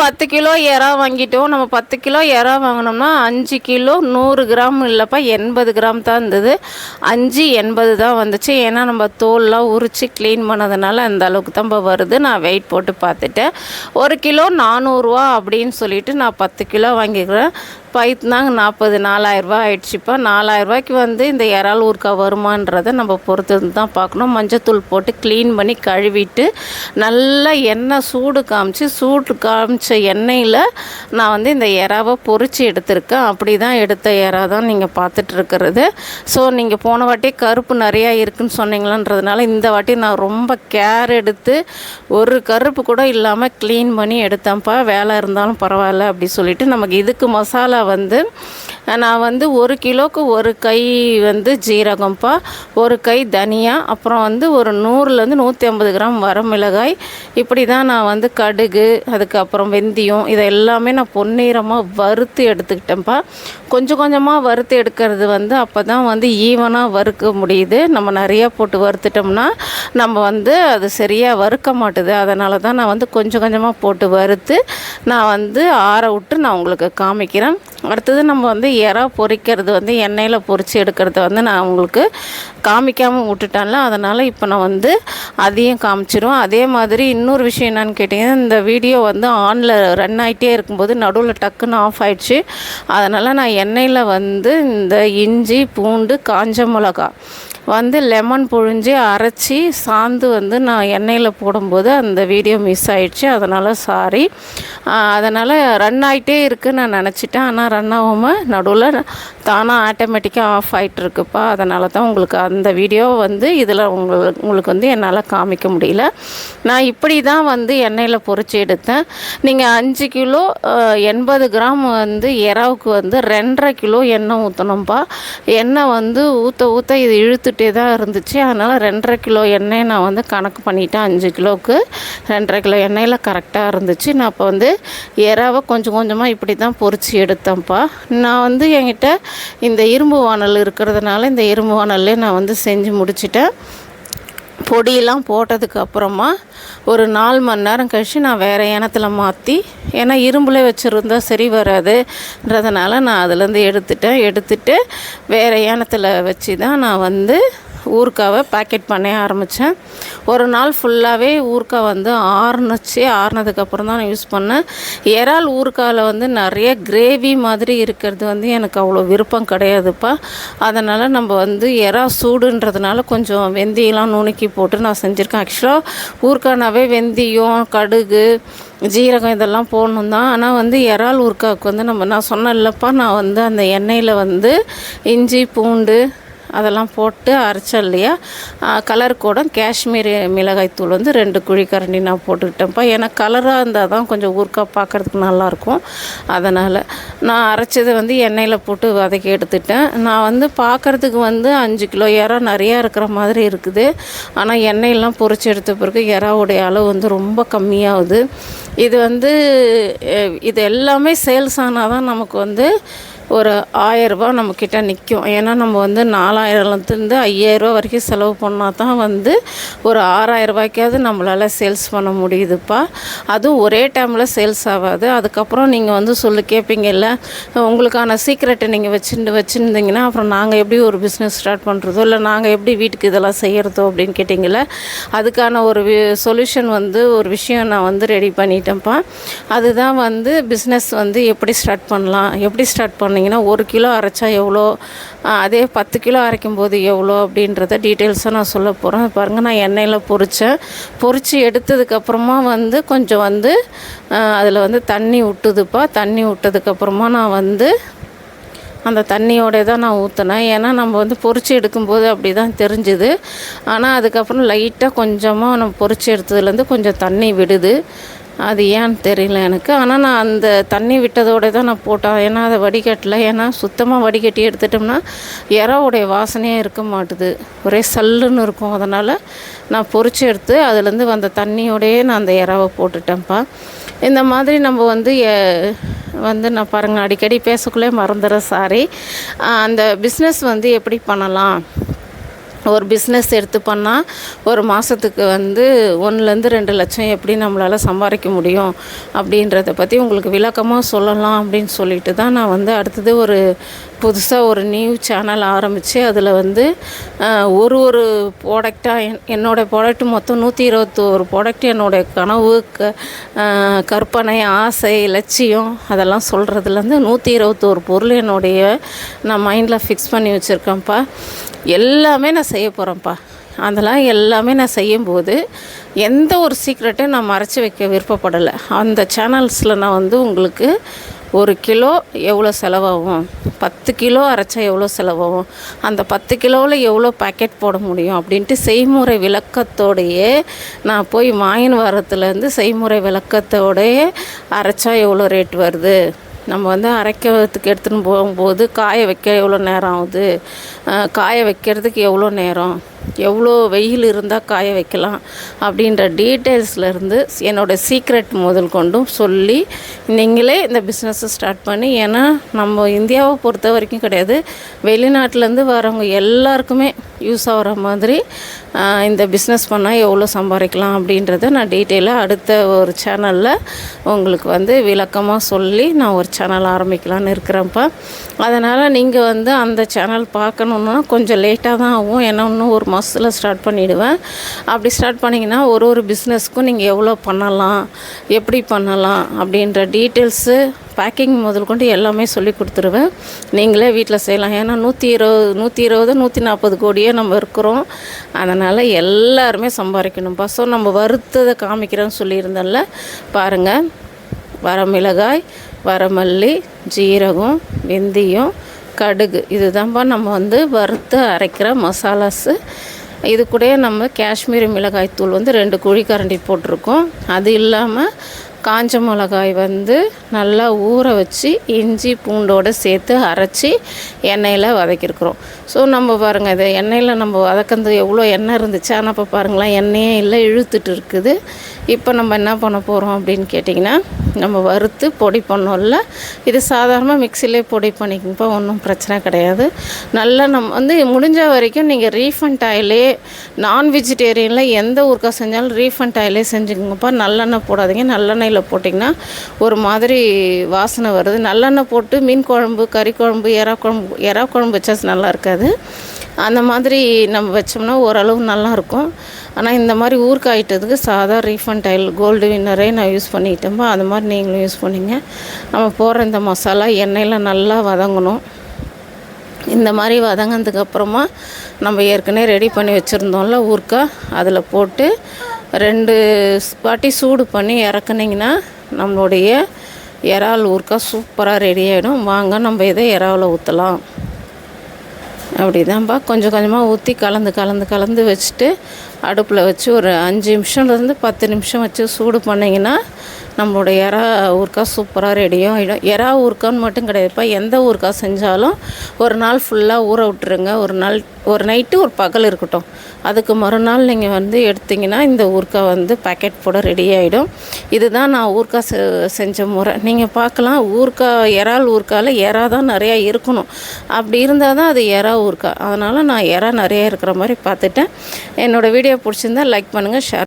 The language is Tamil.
பத்து கிலோ இறா வாங்கிட்டோம். நம்ம பத்து கிலோ இறா வாங்கினோம்னா அஞ்சு கிலோ நூறு கிராம் இல்லைப்பா எண்பது கிராம் தான் இருந்தது. அஞ்சு எண்பது தான் வந்துச்சு. ஏன்னா நம்ம தோல்லாம் உரித்து க்ளீன் பண்ணதுனால அந்த அளவுக்கு தான் இப்போ வருது. நான் வெயிட் போட்டு பார்த்துட்டேன். ஒரு கிலோ நானூறுரூவா அப்படின்னு சொல்லிட்டு நான் பத்து கிலோ வாங்கிக்கிறேன். பைத்துனாங்க நாற்பது நாலாயிரரூபா ஆயிடுச்சுப்பா. நாலாயிரரூபாய்க்கு வந்து இந்த இறால் ஊருக்கா வருமான்றதை நம்ம பொறுத்து இருந்து தான் பார்க்கணும். மஞ்சத்தூள் போட்டு க்ளீன் பண்ணி கழுவிட்டு நல்லா எண்ணெய் சூடு காமிச்சு சூடு காமிச்ச எண்ணெயில் நான் வந்து இந்த இறாவை பொறிச்சு எடுத்திருக்கேன். அப்படி தான் எடுத்த இறா தான் நீங்கள் பார்த்துட்ருக்கிறது ஸோ நீங்கள் போன வாட்டி கருப்பு நிறையா இருக்குன்னு சொன்னீங்களன்றதுனால இந்த வாட்டி நான் ரொம்ப கேர் எடுத்து ஒரு கருப்பு கூட இல்லாமல் க்ளீன் பண்ணி எடுத்தேன்ப்பா. வேலை இருந்தாலும் பரவாயில்ல அப்படி சொல்லிட்டு நமக்கு இதுக்கு மசாலா வந்து நான் வந்து ஒரு கிலோவுக்கு ஒரு கை வந்து ஜீரகம்ப்பா ஒரு கை தனியா அப்புறம் வந்து ஒரு நூறுலேருந்து நூற்றி ஐம்பது கிராம் வரமிளகாய் இப்படி தான் நான் வந்து கடுகு அதுக்கப்புறம் வெந்தயம் இதை எல்லாமே நான் பொன்னிறமாக வறுத்து எடுத்துக்கிட்டேன்ப்பா. கொஞ்சம் கொஞ்சமாக வறுத்து எடுக்கிறது வந்து அப்போ தான் வந்து ஈவனாக வறுக்க முடியுது. நம்ம நிறையா போட்டு வறுத்துட்டோம்னா நம்ம வந்து அது சரியாக வறுக்க மாட்டுது. அதனால தான் நான் வந்து கொஞ்சம் கொஞ்சமாக போட்டு வறுத்து நான் வந்து ஆற விட்டு நான் உங்களுக்கு காமிக்கிறேன். அடுத்தது நம்ம வந்து இறா பொரிக்கிறது வந்து எண்ணெயில் பொரித்து எடுக்கிறத வந்து நான் உங்களுக்கு காமிக்காமல் விட்டுட்டேன்ல அதனால் இப்போ நான் வந்து அதையும் காமிச்சிருவேன். அதே மாதிரி இன்னொரு விஷயம் என்னன்னு கேட்டிங்கன்னா இந்த வீடியோ வந்து ஆனில் ரன் ஆகிட்டே இருக்கும்போது நடுவில் டக்குன்னு ஆஃப் ஆயிடுச்சு. அதனால் நான் எண்ணெயில் வந்து இந்த இஞ்சி பூண்டு காஞ்ச மிளகா வந்து லெமன் புழிஞ்சு அரைச்சி சாந்து வந்து நான் எண்ணெயில் போடும்போது அந்த வீடியோ மிஸ் ஆயிடுச்சு. அதனால் சாரி அதனால் ரன் ஆகிட்டே இருக்குன்னு நான் நினச்சிட்டேன். ஆனால் ரன் ஆகாமல் நடுவில் தானாக ஆட்டோமேட்டிக்காக ஆஃப் ஆகிட்டு இருக்குப்பா அதனால தான் உங்களுக்கு அந்த வீடியோ வந்து இதில் உங்களுக்கு உங்களுக்கு வந்து என்னால் காமிக்க முடியல. நான் இப்படி தான் வந்து எண்ணெயில் பொறிச்சு எடுத்தேன். நீங்கள் அஞ்சு கிலோ எண்பது கிராம் வந்து எறாவுக்கு வந்து ரெண்டரை கிலோ எண்ணெய் ஊற்றணும்ப்பா எண்ணெய் வந்து ஊற்ற ஊற்ற இது இழுத்துட்டே தான் இருந்துச்சு. அதனால் ரெண்டரை கிலோ எண்ணெய் நான் வந்து கணக்கு பண்ணிட்டேன் அஞ்சு கிலோவுக்கு. ரெண்டரை கிலோ எண்ணெயில் கரெக்டாக இருந்துச்சு. நான் இப்போ வந்து இறாவை கொஞ்சம் கொஞ்சமாக இப்படி தான் பொறிச்சு எடுத்தேன்ப்பா. நான் வந்து என்கிட்ட இந்த இரும்பு வானல் இருக்கிறதுனால இந்த இரும்பு வானல்லே நான் வந்து செஞ்சு முடிச்சிட்டேன். பொடியெல்லாம் போட்டதுக்கு அப்புறமா ஒரு நாலு மணி நேரம் கழித்து நான் வேறு இனத்தில் மாற்றி ஏன்னா இரும்பில் வச்சுருந்தா சரி வராதுன்றதுனால நான் அதுலேருந்து எடுத்துட்டேன். எடுத்துட்டு வேறு இனத்தில் வச்சு தான் நான் வந்து ஊறுக்காவை பேக்கெட் பண்ண ஆரம்பித்தேன் ஒரு நாள் ஃபுல்லாகவே ஊறுக்காய் வந்து ஆறுனுச்சு. ஆறுனதுக்கப்புறம் தான் நான் யூஸ் பண்ணேன். இறால் ஊறுக்காயில் வந்து நிறைய கிரேவி மாதிரி இருக்கிறது வந்து எனக்கு அவ்வளோ விருப்பம் கிடையாதுப்பா. அதனால் நம்ம வந்து இறா சூடுன்றதுனால கொஞ்சம் வெந்தயம்லாம் நுணுக்கி போட்டு நான் செஞ்சுருக்கேன். ஆக்சுவலாக ஊறுக்காய்னாவே வெந்தயம் கடுகு ஜீரகம் இதெல்லாம் போடணும் தான். ஆனால் வந்து இறால் ஊறுக்காவுக்கு வந்து நம்ம நான் சொன்னேன்லப்பா நான் வந்து அந்த எண்ணெயில் வந்து இஞ்சி பூண்டு அதெல்லாம் போட்டு அரைச்சேன் இல்லையா? கலர் கூட காஷ்மீரி மிளகாய்த்தூள் வந்து ரெண்டு குழி கரண்டி நான் போட்டுக்கிட்டேன்ப்பா. ஏன்னா கலராக இருந்தால் தான் கொஞ்சம் ஊறுக்காய் பார்க்குறதுக்கு நல்லாயிருக்கும். அதனால் நான் அரைச்சதை வந்து எண்ணெயில் போட்டு வதக்கி எடுத்துட்டேன். நான் வந்து பார்க்குறதுக்கு வந்து அஞ்சு கிலோ இறா நிறையா இருக்கிற மாதிரி இருக்குது. ஆனால் எண்ணெயெல்லாம் பொறிச்சு எடுத்த பிறகு இறாவுடைய அளவு வந்து ரொம்ப கம்மியாகுது. இது வந்து இது எல்லாமே சேல்ஸ் ஆனால் தான் நமக்கு வந்து ஒரு ஆயரூபா நம்மக்கிட்ட நிற்கும் ஏன்னா நம்ம வந்து நாலாயிரத்துலேருந்து ஐயாயிரரூபா வரைக்கும் செலவு பண்ணால் தான் வந்து ஒரு ஆறாயிரம் ரூபாய்க்காவது நம்மளால் சேல்ஸ் பண்ண முடியுதுப்பா. அதுவும் ஒரே டைமில் சேல்ஸ் ஆகாது. அதுக்கப்புறம் நீங்கள் வந்து சொல்லி கேட்பீங்கல்ல உங்களுக்கான சீக்ரெட்டை நீங்கள் வச்சுட்டு வச்சுருந்தீங்கன்னா அப்புறம் நாங்கள் எப்படி ஒரு பிஸ்னஸ் ஸ்டார்ட் பண்ணுறதோ இல்லை நாங்கள் எப்படி வீட்டுக்கு இதெல்லாம் செய்கிறதோ அப்படின்னு கேட்டிங்கள அதுக்கான ஒரு சொல்யூஷன் வந்து ஒரு விஷயம் நான் வந்து ரெடி பண்ணிட்டேன்ப்பா. அதுதான் வந்து பிஸ்னஸ் வந்து எப்படி ஸ்டார்ட் பண்ணலாம் எப்படி ஸ்டார்ட் சொன்னீங்கன்னா ஒரு கிலோ அரைச்சா எவ்வளோ? அதே பத்து கிலோ அரைக்கும் போது எவ்வளோ? அப்படின்றத டீட்டெயில்ஸாக நான் சொல்ல போகிறேன் பாருங்கள் நான் எண்ணெயில் பொரித்தேன் பொரித்து எடுத்ததுக்கப்புறமா வந்து கொஞ்சம் வந்து அதில் வந்து தண்ணி விட்டுதுப்பா தண்ணி விட்டதுக்கப்புறமா நான் வந்து அந்த தண்ணியோட தான் நான் ஊற்றினேன் ஏன்னா நம்ம வந்து பொறிச்சு எடுக்கும்போது அப்படி தான் தெரிஞ்சுது. ஆனால் அதுக்கப்புறம் லைட்டாக கொஞ்சமாக நம்ம பொறிச்சு எடுத்ததுலேருந்து கொஞ்சம் தண்ணி விடுது. அது ஏன்னு தெரியல எனக்கு. ஆனால் நான் அந்த தண்ணி விட்டதோட தான் நான் போட்டேன். ஏன்னா அதை வடிகட்டல. ஏன்னா சுத்தமாக வடிகட்டி எடுத்துட்டோம்னா இறாவுடைய வாசனையே இருக்க மாட்டுது. ஒரே சல்லுன்னு இருக்கும். அதனால் நான் பொறிச்சு எடுத்து அதுலேருந்து வந்த தண்ணியோடையே நான் அந்த இறாவை போட்டுட்டேன்ப்பா. இந்த மாதிரி நம்ம வந்து எ- வந்து நான் பாருங்கள் அடிக்கடி பேசக்குள்ளே மறந்துடுறேன் சாரி அந்த பிஸ்னஸ் வந்து எப்படி பண்ணலாம்? ஒரு பிஸ்னஸ் எடுத்து பண்ணால் ஒரு மாதத்துக்கு வந்து ஒன்றுலேருந்து ரெண்டு லட்சம் எப்படி நம்மளால் சம்பாதிக்க முடியும் அப்படின்றத பற்றி உங்களுக்கு விளக்கமாக சொல்லலாம் அப்படின்னு சொல்லிட்டு தான் நான் வந்து அடுத்தது ஒரு புதுசாக ஒரு நியூ சேனல் ஆரம்பித்து அதில் வந்து ஒரு ஒரு ப்ராடக்டாக என் என்னோடய ப்ராடக்ட் மொத்தம் நூற்றி இருபத்தோரு ப்ராடக்ட் என்னோடய கனவு க கற்பனை ஆசை லட்சியம் அதெல்லாம் சொல்கிறதுலேருந்து நூற்றி இருபத்தோரு பொருள் என்னுடைய நான் மைண்டில் ஃபிக்ஸ் பண்ணி வச்சுருக்கேன்ப்பா. எல்லாமே நான் செய்ய போகிறேன்ப்பா அதெல்லாம் எல்லாமே நான் செய்யும்போது எந்த ஒரு சீக்ரெட்டையும் நான் மறைச்சி வைக்க விருப்பப்படலை. அந்த சேனல்ஸில் நான் வந்து உங்களுக்கு ஒரு கிலோ எவ்வளோ செலவாகும்? பத்து கிலோ அரைச்சா எவ்வளோ செலவாகும்? அந்த பத்து கிலோவில் எவ்வளோ பாக்கெட் போட முடியும் அப்படின்ட்டு செய்முறை விளக்கத்தோடையே நான் போய் மாயன் வாரத்துலேருந்து செய்முறை விளக்கத்தோடையே அரைச்சா எவ்வளோ ரேட் வருது? நம்ம வந்து அரைக்கிறதுக்கு எடுத்துன்னு போகும்போது காய வைக்க எவ்வளோ நேரம் ஆகுது? காய வைக்கிறதுக்கு எவ்வளோ நேரம்? எவ்வளோ வெயில் இருந்தால் காய வைக்கலாம் அப்படின்ற டீட்டெயில்ஸ்லேருந்து என்னோடய சீக்ரெட் முதல் கொண்டும் சொல்லி நீங்களே இந்த பிஸ்னஸை ஸ்டார்ட் பண்ணி ஏன்னா நம்ம இந்தியாவை பொறுத்த வரைக்கும் கிடையாது. வெளிநாட்டிலேருந்து வரவங்க எல்லாருக்குமே யூஸ் ஆகிற மாதிரி இந்த பிஸ்னஸ் பண்ணால் எவ்வளோ சம்பாதிக்கலாம் அப்படின்றத நான் டீட்டெயிலாக அடுத்த ஒரு சேனலில் உங்களுக்கு வந்து விளக்கமாக சொல்லி நான் ஒரு சேனல் ஆரம்பிக்கலான்னு இருக்கிறேன்ப்பா. அதனால் நீங்கள் வந்து அந்த சேனல் பார்க்கணுன்னா கொஞ்சம் லேட்டாக தான் ஆகும். ஏன்னா இன்னும் ஒரு மாதத்தில் ஸ்டார்ட் பண்ணிவிடுவேன் அப்படி ஸ்டார்ட் பண்ணிங்கன்னா ஒரு ஒரு பிஸ்னஸ்க்கும் நீங்கள் எவ்வளோ பண்ணலாம் எப்படி பண்ணலாம் அப்படின்ற டீட்டெயில்ஸு பேக்கிங் முதல் கொண்டு எல்லாமே சொல்லி கொடுத்துருவேன். நீங்களே வீட்டில் செய்யலாம். ஏன்னா நூற்றி இருபது நூற்றி இருபது நூற்றி நாற்பது கோடியே நம்ம இருக்கிறோம். அதனால் எல்லாருமே சம்பாதிக்கணும்ப்பா ஸோ நம்ம வறுத்ததை காமிக்கிறோன்னு சொல்லியிருந்தேன்ல. பாருங்கள் வரமிளகாய் வரமல்லி ஜீரகம் வெந்தயம் கடுகு. இதுதான்ப்பா நம்ம வந்து வறுத்து அரைக்கிற மசாலாஸு. இது கூட நம்ம காஷ்மீரி மிளகாய் தூள் வந்து ரெண்டு குழிக்கரண்டி போட்டிருக்கோம். அது இல்லாமல் காஞ்ச மிளகாய் வந்து நல்லா ஊற வச்சு இஞ்சி பூண்டோடு சேர்த்து அரைச்சி எண்ணெயில் வதக்கியிருக்கிறோம். ஸோ நம்ம பாருங்கள் இது எண்ணெயில் நம்ம வதக்கிறது எவ்வளோ எண்ணெய் இருந்துச்சு? ஆனால் இப்போ பாருங்களேன் எண்ணெயே இல்லை இழுத்துட்டு இருக்குது. இப்போ நம்ம என்ன பண்ண போகிறோம் அப்படின்னு கேட்டிங்கன்னா நம்ம வறுத்து பொடி பண்ணோம்ல இது சாதாரணமாக மிக்சிலே பொடி பண்ணிக்கங்கப்பா ஒன்றும் பிரச்சனை கிடையாது. நல்லா நம்ம வந்து முடிஞ்ச வரைக்கும் நீங்கள் ரீஃபண்ட் ஆயிலே நான் வெஜிடேரியனில் எந்த ஊருக்கா செஞ்சாலும் ரீஃபண்ட் ஆயிலே செஞ்சுக்கோங்கப்பா. நல்லெண்ணெய் போடாதீங்க. நல்லெண்ணெயில் போட்டிங்கன்னா ஒரு மாதிரி வாசனை வருது. நல்லெண்ணெய் போட்டு மீன் குழம்பு கறி குழம்பு எறா குழம்பு எறா குழம்பு வச்சா நல்லா இருக்காது. அந்த மாதிரி நம்ம வச்சோம்னா ஓரளவு நல்லாயிருக்கும். ஆனால் இந்த மாதிரி ஊறுகாயிட்டதுக்கு சாதா ரீஃபண்ட் ஆயில் கோல்டு வின்னரே நான் யூஸ் பண்ணிக்கிட்டோமோ அது மாதிரி நீங்களும் யூஸ் பண்ணிங்க. நம்ம போடுற இந்த மசாலா எண்ணெயில் நல்லா வதங்கணும். இந்த மாதிரி வதங்கினதுக்கப்புறமா நம்ம ஏற்கனவே ரெடி பண்ணி வச்சுருந்தோம்ல ஊறுகாய் அதில் போட்டு ரெண்டு வாட்டி சூடு பண்ணி இறக்குனிங்கன்னா நம்மளுடைய இறால் ஊறுகாய் சூப்பராக ரெடி ஆகிடும் வாங்க நம்ம இதை இறாவில் ஊற்றலாம் அப்படிதான்ப்பா கொஞ்சம் கொஞ்சமாக ஊற்றி கலந்து கலந்து கலந்து வச்சுட்டு அடுப்பில் வச்சு ஒரு அஞ்சு நிமிஷம்லேருந்து பத்து நிமிஷம் வச்சு சூடு பண்ணிங்கன்னா நம்மளோட எறா ஊருக்கா சூப்பராக ரெடியும். ஆகிடும் எறா ஊருக்கான்னு மட்டும் கிடையாதுப்பா எந்த ஊருக்கா செஞ்சாலும் ஒரு நாள் ஃபுல்லாக ஊற விட்டுருங்க. ஒரு நாள் ஒரு நைட்டு ஒரு பகல் இருக்கட்டும். அதுக்கு மறுநாள் நீங்கள் வந்து எடுத்தீங்கன்னா இந்த ஊருக்கா வந்து பேக்கெட் போட ரெடி ஆகிடும் இதுதான் நான் ஊருக்கா செ செஞ்ச முறை. நீங்கள் பார்க்கலாம் ஊருக்கா இறால் ஊருக்கால எறா தான் நிறையா இருக்கணும். அப்படி இருந்தால் தான் அது எறா ஊருக்கா. அதனால் நான் எறா நிறையா இருக்கிற மாதிரி பார்த்துட்டேன். என்னோடய வீடியோ பிடிச்சிருந்தா லைக் பண்ணுங்கள் ஷேர்